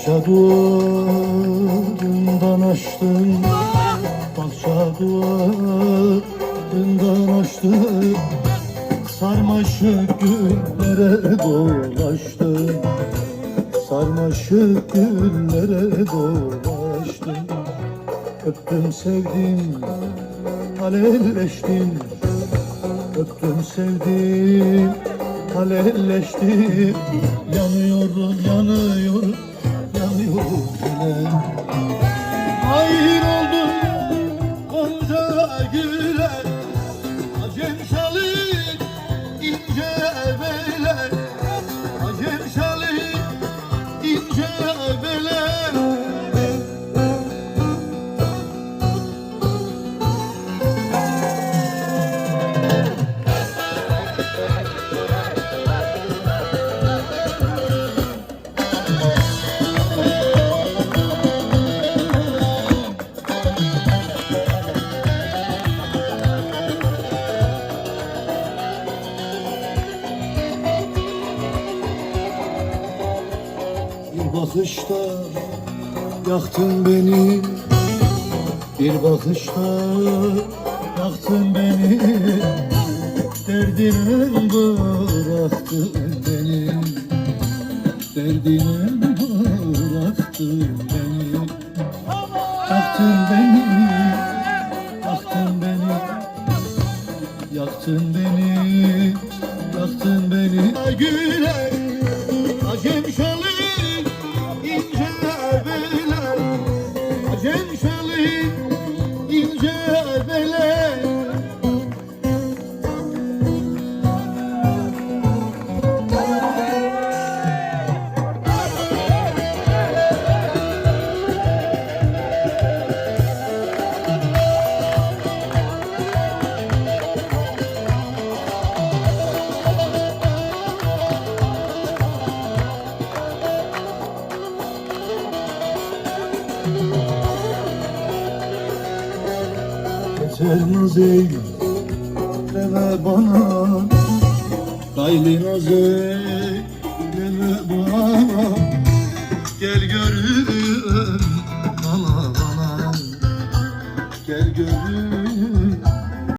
Bahçe duvarından açtım Bahçe duvarından açtım Sarmaşık güllere dolaştım Sarmaşık güllere dolaştım Öptüm sevdim Alelleştim. Öptüm sevdim Alelleştim. Yanıyorum yanıyorum Hayır oldum Gonca güle bakışta yaktın beni Bir bakışta yaktın beni Derdine bıraktın beni Derdine bıraktın beni Yaktın beni Yaktın beni Yaktın beni Yaktın beni Güle Acem şalı bele Yeter naz eyleme bana Gayli naz eyleme bana. Gel görüm